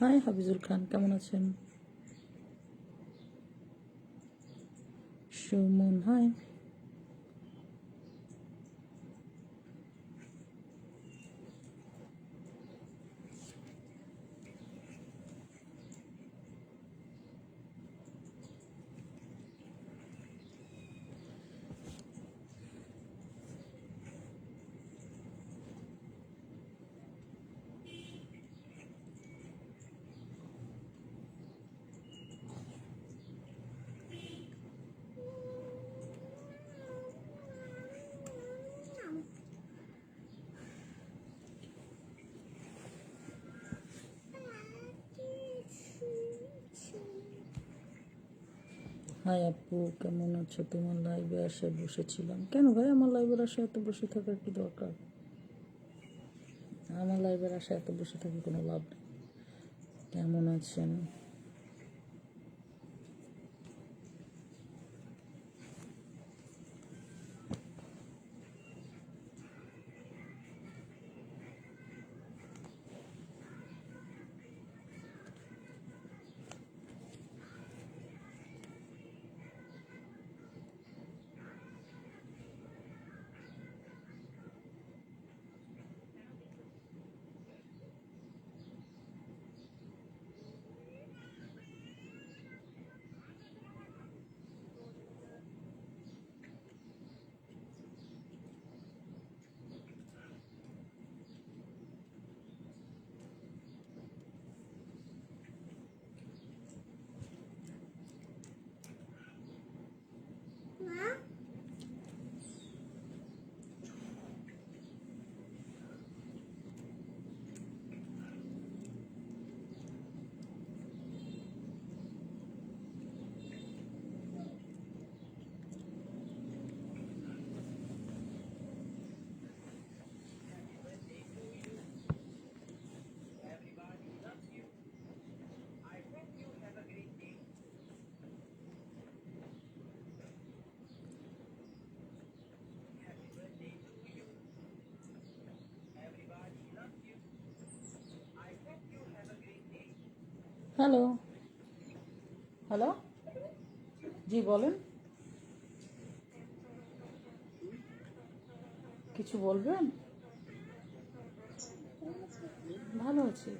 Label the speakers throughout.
Speaker 1: High Hafizul খান কেমন আছেন? Suman high. High আপু কেমন আছো? তোমার লাইভে আসে বসেছিলাম। কেন ভাই? আমার লাইভের আসে এত বসে থাকার কি দরকার? আমার লাইভের আসে এত বসে থাকার কোনো লাভ নেই। কেমন আছেন? হ্যালো হ্যালো জি, বলেন। কিছু বলবেন? ভালো আছি।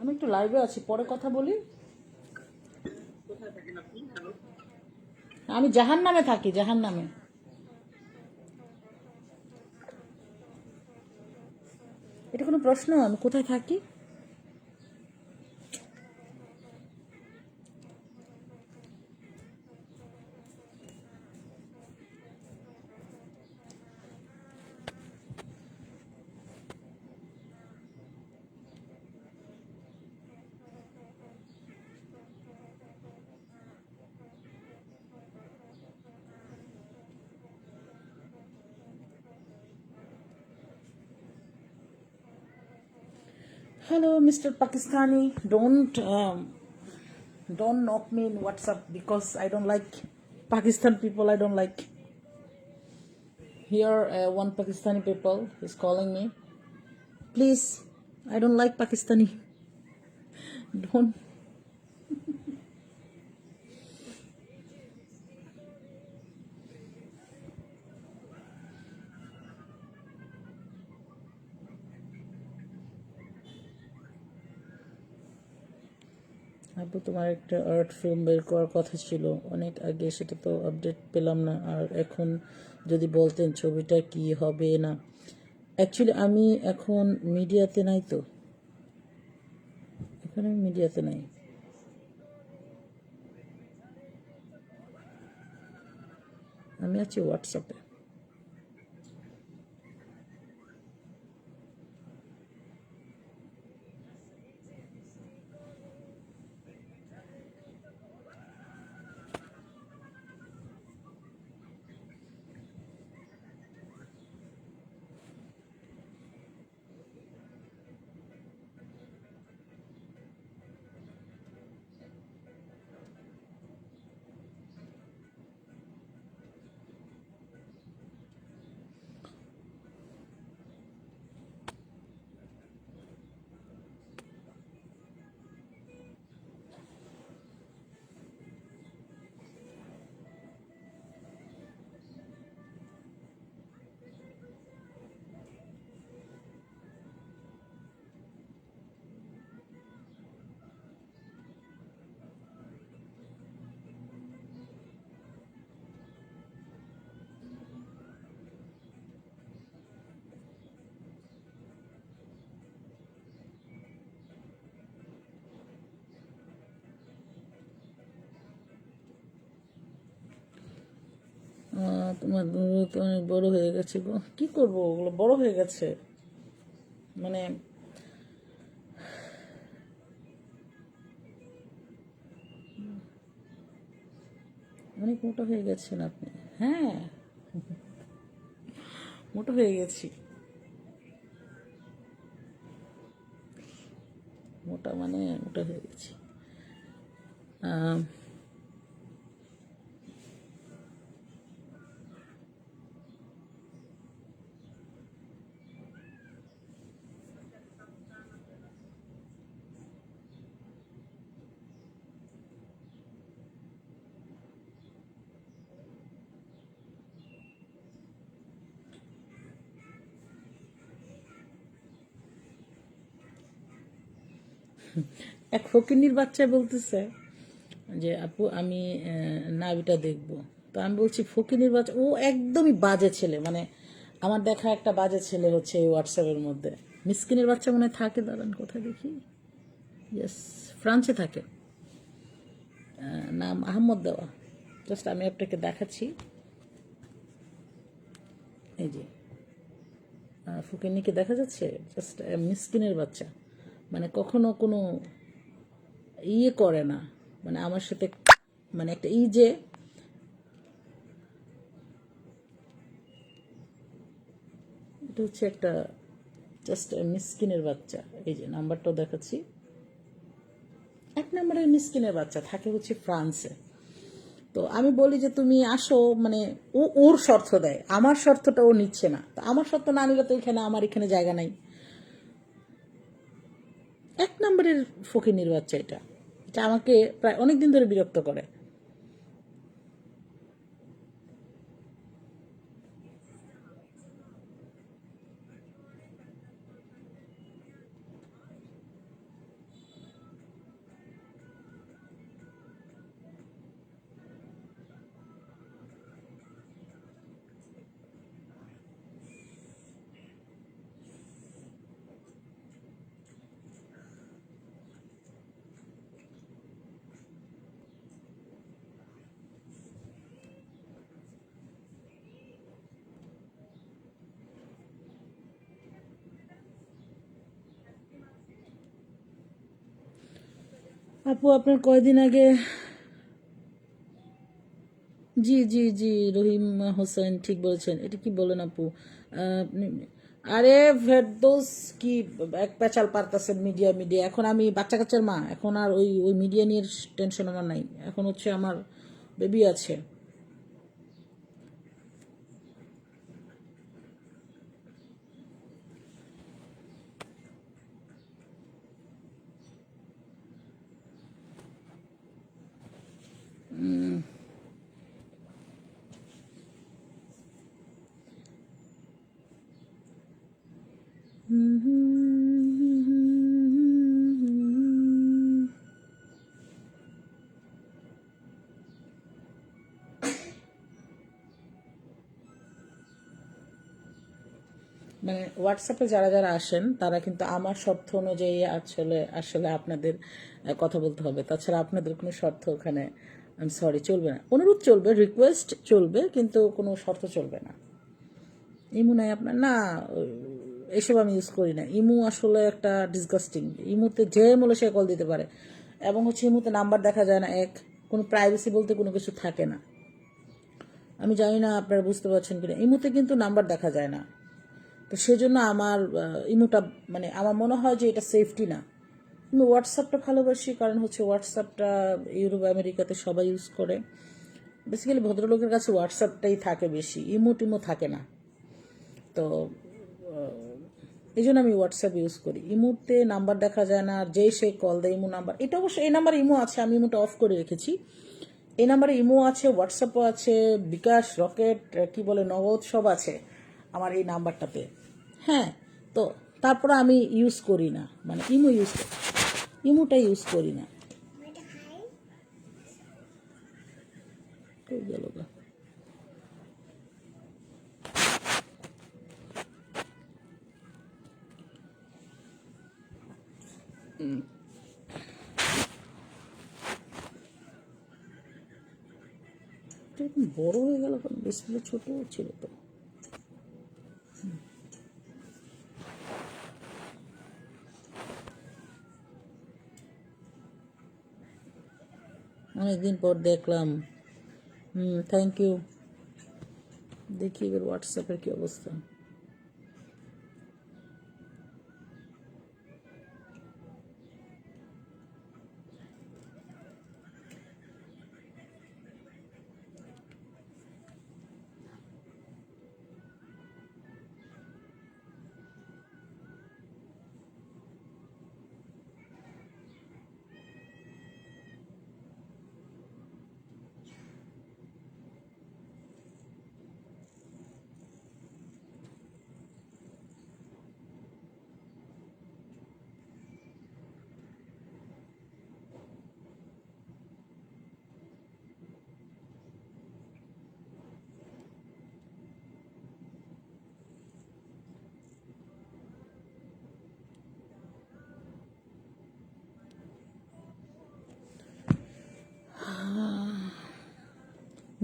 Speaker 1: আমি একটু লাইভে আছি, পরে কথা বলি? আমি জাহান নামে থাকি জাহান নামে এটা কোনো প্রশ্ন? আমি কোথায় থাকি? Hello, Mr. Pakistani. Don't um, don't knock me in WhatsApp because I don't like Pakistan people. I don't like. Here, uh, one Pakistani people is calling me. Please, I don't like Pakistani. Don't. আপু তোমার একটা art film বের করার কথা ছিল। অনেক আগে সেটা তো আপডেট পেলাম না। আর এখন যদি বলতেন ছবিটা কি হবে না। অ্যাকচুয়ালি আমি এখন মিডিয়াতে নাই তো। এখন আমি মিডিয়াতে নাই। আমি আছি হোয়াটসঅ্যাপে তোমার তো অনেক বড় হয়ে গেছে গো। কি করব? ওগুলো বড় হয়ে গেছে। মানে অনেক মোটা হয়ে গেছেন আপনি। হ্যাঁ। মোটা হয়ে গেছি। মোটা মানে মোটা হয়ে গেছি। এক ফকিনির বাচ্চা বলতেছে যে আপু আমি নাভিটা দেখব। তো আমি বলছি ফকিনির বাচ্চা ও একদমই বাজে ছেলে। মানে আমার দেখা একটা বাজে ছেলে হচ্ছে এই হোয়াটসঅ্যাপের মধ্যে। মিসকিনের বাচ্চা মনে থাকে দাঁড়ান কোথায় দেখি? ইয়েস ফ্রান্সে থাকে। নাম আহমদ দেওয়া। জাস্ট আমি আপনাকে দেখাচ্ছি। এই যে আহ, ফকিন্নিকে দেখা যাচ্ছে? জাস্ট মিসকিনের বাচ্চা। মানে কখনো কোনো ইয়ে করে না। মানে আমার সাথে মানে একটা ই যে এটা হচ্ছে একটা জাস্ট মিসকিনের বাচ্চা। এই যে নাম্বারটাও দেখাচ্ছি। এক নম্বরের মিসকিনের বাচ্চা, থাকে হচ্ছে ফ্রান্সে। তো আমি বলি যে তুমি আসো মানে ও ওর শর্ত দেয়। আমার শর্তটা ও নিচ্ছে না। তো আমার শর্ত না নিলে তো এখানে, আমার এখানে জায়গা নাই। এক নম্বরের ফকির নির্বাচ এটা। এটা আমাকে প্রায় অনেক দিন ধরে বিরক্ত করে। আপু, আপনার কয়দিন আগে? জি জি জি, রহিম হোসেন ঠিক বলেছেন। এটা কি বলেন আপু? আরে ফেরদোস কি এক পেঁচাল পারতেছেন মিডিয়া মিডিয়া। এখন আমি বাচ্চা কাচ্চার মা। এখন আর ওই ওই মিডিয়া নিয়ে টেনশন আমার নাই। এখন হচ্ছে আমার বেবি আছে। মানে হোয়াটসঅ্যাপে যারা যারা আসেন, তারা কিন্তু আমার শর্ত অনুযায়ী আসলে আসলে আপনাদের কথা বলতে হবে। তাছাড়া আপনাদের কোনো শর্ত ওখানে আমি সরি চলবে না। অনুরোধ চলবে রিকোয়েস্ট চলবে, কিন্তু কোনো শর্ত চলবে না। ইমু নাই আপনার, না এসব আমি ইউজ করি না। ইমু আসলে একটা ডিসগাস্টিং ইমুতে যে মূলে সে কল দিতে পারে। এবং হচ্ছে ইমুতে নাম্বার দেখা যায় না, এক, কোনো প্রাইভেসি বলতে কোনো কিছু থাকে না। আমি জানি না আপনারা বুঝতে পারছেন কিনা। ইমুতে কিন্তু নাম্বার দেখা যায় না। তো সেজন্য আমার ইমুটা মানে আমার মনে হয় যে এটা সেফটি না। আমি হোয়াটসঅ্যাপটা ভালোবাসি, কারণ হচ্ছে হোয়াটসঅ্যাপটা ইউরোপ আমেরিকাতে সবাই ইউজ করে। বেসিক্যালি ভদ্রলোকের কাছে হোয়াটসঅ্যাপটাই থাকে বেশি। ইমো টিমো থাকে না। তো এই জন্য আমি হোয়াটসঅ্যাপ ইউজ করি। ইমোতে নাম্বার দেখা যায় না আর যেই সেই কল দেয় ইমো নাম্বার এটা অবশ্য এই নাম্বার ইমো আছে আমি ইমোটা অফ করে রেখেছি। এই নাম্বারে ইমো আছে হোয়াটসঅ্যাপও আছে বিকাশ রকেট কি বলে নগদ সব আছে আমার এই নাম্বারটাতে হ্যাঁ তো তারপরে আমি ইউজ করি না। মানে ইমো ইউজ করি ইমোটা ইউজ করি না। গেল গা? এটা এরকম বড় হয়ে গেল ডিসপ্লে ছোট ছিল তো। অনেকদিন পর দেখলাম। হুম থ্যাংক ইউ দেখি এবার হোয়াটসঅ্যাপের কি অবস্থা।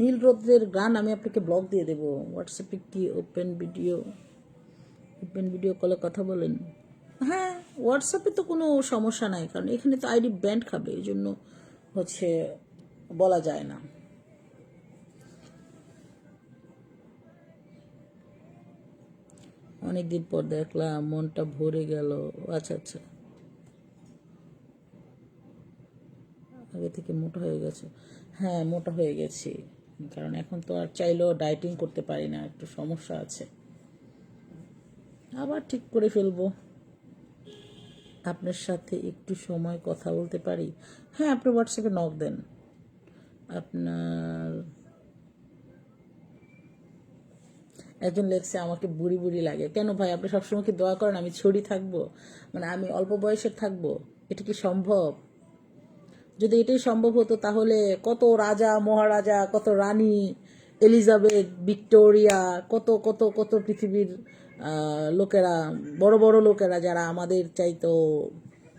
Speaker 1: নীল রৌদ্রের গান আমি আপনাকে ব্লগ দিয়ে দেবো। হোয়াটসঅ্যাপে কি ওপেন ভিডিও ওপেন ভিডিও কলে কথা বলেন। হ্যাঁ হোয়াটসঅ্যাপে তো কোনো সমস্যা নাই, কারণ এখানে তো আইডি ব্যান্ড খাবে, এই জন্য হচ্ছে বলা যায় না। অনেকদিন পর দেখলাম, মনটা ভরে গেল। আচ্ছা আচ্ছা। আগে থেকে মোটা হয়ে গেছে। হ্যাঁ মোটা হয়ে গেছি। কারণ এখন তো আর চাইলেও ডায়েটিং করতে পারি না, একটু সমস্যা আছে। আবার ঠিক করে ফেলব। আপনার সাথে একটু সময় কথা বলতে পারি? হ্যাঁ আপনি হোয়াটসঅ্যাপে নক দেন। আপনার একজন লেখছে, আমাকে বুড়ি বুড়ি লাগে। কেন ভাই, আপনি সবসময় কি দোয়া করেন আমি ছড়ি থাকব? মানে আমি অল্প বয়সের থাকব? এটা কি সম্ভব? যদি এটাই সম্ভব হতো, তাহলে কত রাজা, মহারাজা, কত রানী, এলিজাবেথ, ভিক্টোরিয়া, কত কত কত পৃথিবীর লোকেরা, বড় বড় লোকেরা যারা আমাদের চাইতো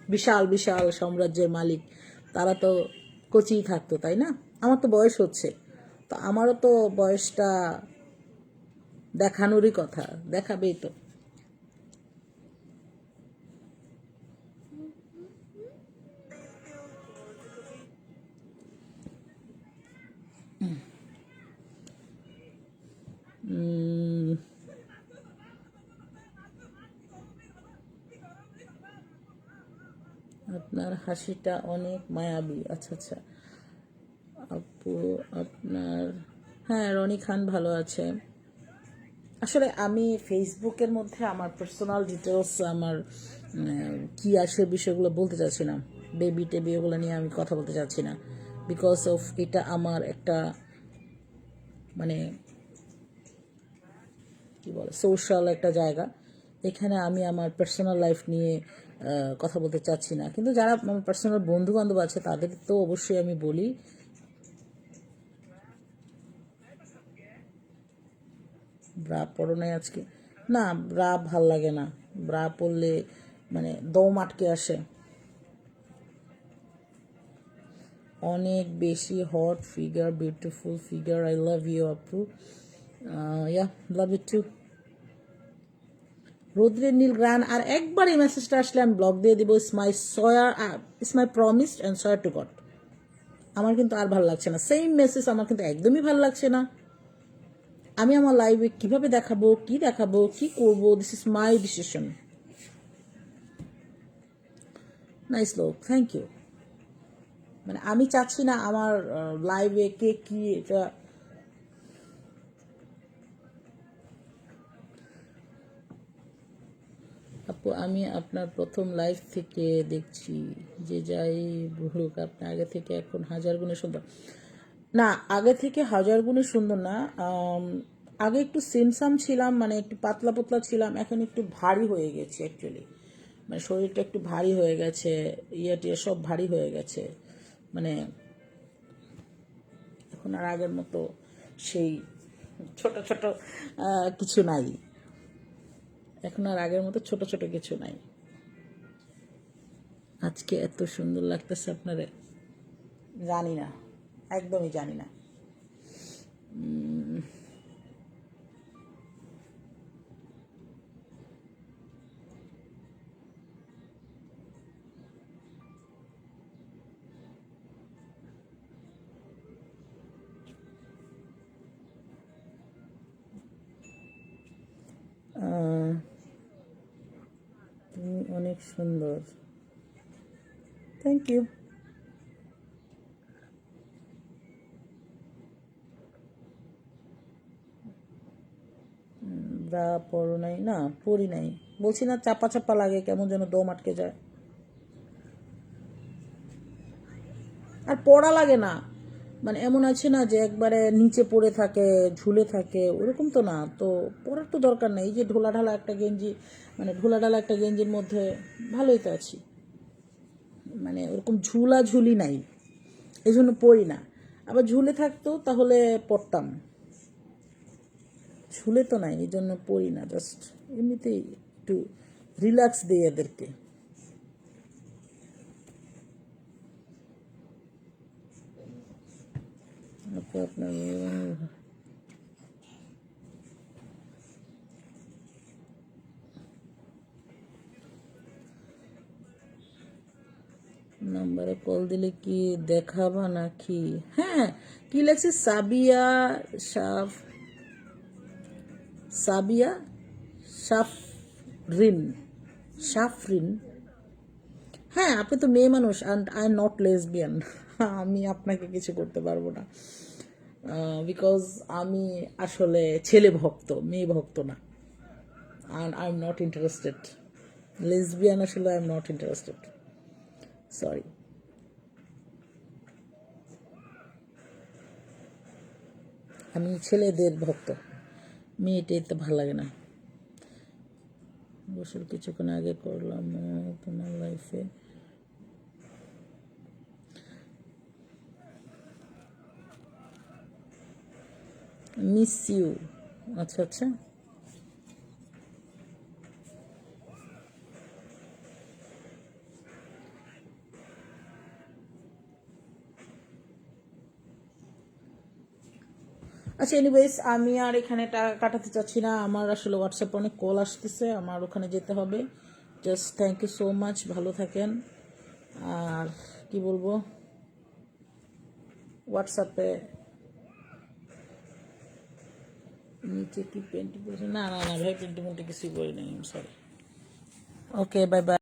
Speaker 1: বিশাল বিশাল সাম্রাজ্যের মালিক, তারা তো কচিই থাকতো, তাই না? আমার তো বয়স হচ্ছে। তো আমারও তো বয়সটা দেখানোরই কথা, দেখাবেই তো। আপনার হাসিটা অনেক মায়াবী। আচ্ছা আচ্ছা। আপু, আপনার হ্যাঁ রনি খান ভালো আছে। আসলে আমি ফেসবুকের মধ্যে আমার পার্সোনাল ডিটেলস আমার কি আসে বিষয়গুলো বলতে চাচ্ছি না। বেবি টেবি ওগুলো নিয়ে আমি কথা বলতে চাচ্ছি না। বিকজ অফ এটা আমার একটা মানে কি বলে সোশ্যাল একটা জায়গা। এখানে আমি আমার পার্সোনাল লাইফ নিয়ে কথা বলতে চাচ্ছি না। কিন্তু যারা আমার পার্সোনাল বন্ধু বান্ধব আছে, তাদের তো অবশ্যই আমি বলি, ব্রা পরো নাই আজকে। না, ব্রা ভালো লাগে না। ব্রা পরলে মানে দম আটকে আসে। অনেক বেশি hot figure beautiful figure I love you আপু। ইয়া লাভ ইউ টু রৌদ্রের নীল গ্রান আর একবার এই মেসেজটা আসলে আমি ব্লগ দিয়ে দিব is my swear is my promised and swear to God আমার কিন্তু আর ভালো লাগছে না। সেম মেসেজ আমার কিন্তু একদমই ভালো লাগছে না। আমি আমার লাইভে কীভাবে দেখাবো, কি দেখাবো, কি করব this is my decision nice লোক থ্যাংক ইউ মানে আমি চাচ্ছি না আমার লাইভে কে কি এটা আমি আপনার প্রথম লাইভ থেকে দেখছি যে যাই বলুক, আপনি আগে থেকে এখন হাজার গুণে সুন্দর। না, আগে থেকে হাজার গুণে সুন্দর না আগে একটু সিমসাম ছিলাম মানে একটু পাতলা পাতলা ছিলাম, এখন একটু ভারী হয়ে গেছে অ্যাকচুয়ালি মানে শরীরটা একটু ভারী হয়ে গেছে ইয়ে টিয়ে সব ভারী হয়ে গেছে। মানে এখন আর আগের মতো সেই ছোট ছোট কিছু নাই। এখন আর আগের মতো ছোট ছোট কিছু নাই। আজকে এত সুন্দর লাগতেছে আপনারে। জানি না, একদমই জানি না। তুমি অনেক সুন্দর। থ্যাংক ইউ ব্রা পরো নাই, না, পরি নাই। বলছি না চাপা চাপা লাগে, কেমন যেন দম আটকে যায়। আর পড়া লাগে না। মানে এমন আছে না যে একবারে নিচে পড়ে থাকে, ঝুলে থাকে, ওরকম তো না। তো পরার তো দরকার নেই। এই যে ঢোলা ঢালা একটা গেঞ্জি মানে ঢোলা ঢালা একটা গেঞ্জির মধ্যে ভালোই তো আছি। মানে ওরকম ঝুলা ঝুলি নাই এই জন্য পড়ি না। আবার ঝুলে থাকতো, তাহলে পড়তাম ঝুলে তো নাই এই জন্য পড়ি না, জাস্ট এমনিতেই একটু রিল্যাক্স দিই এদেরকে। আপু আপনার নাম্বারে কল দিলে কি দেখাবা নাকি হ্যাঁ কি লাগছে সাবিয়া সাফ সাবিয়া সাফরিন সাফরিন হ্যাঁ আপনি তো মেয়ে মানুষ and I am not lesbian আমি আপনাকে কিছু করতে পারব না বিকজ আমি আসলে ছেলে ভক্ত, মেয়ে ভক্ত না। And I am not interested lesbian আসলে I am not interested sorry আমি ছেলেদের ভক্ত। মেয়েটাই তো ভালো লাগে না। গোসল কিছুক্ষণ আগে করলাম তোমার লাইফে মিস ইউ। আচ্ছা আচ্ছা। আচ্ছা এনিওয়েজ আমি আর এখানে টাকা কাটাতে চাচ্ছি না। আমার আসলে হোয়াটসঅ্যাপে অনেক কল আসতেছে। আমার ওখানে যেতে হবে। Just thank you so much ভালো থাকেন। আর কি বলব? হোয়াটসঅ্যাপে নিচে কি পেন্টিং করেছে না না না ভাই পেন্টিং পেন্টিং কিছুই করি নাই সরি ওকে বাই বাই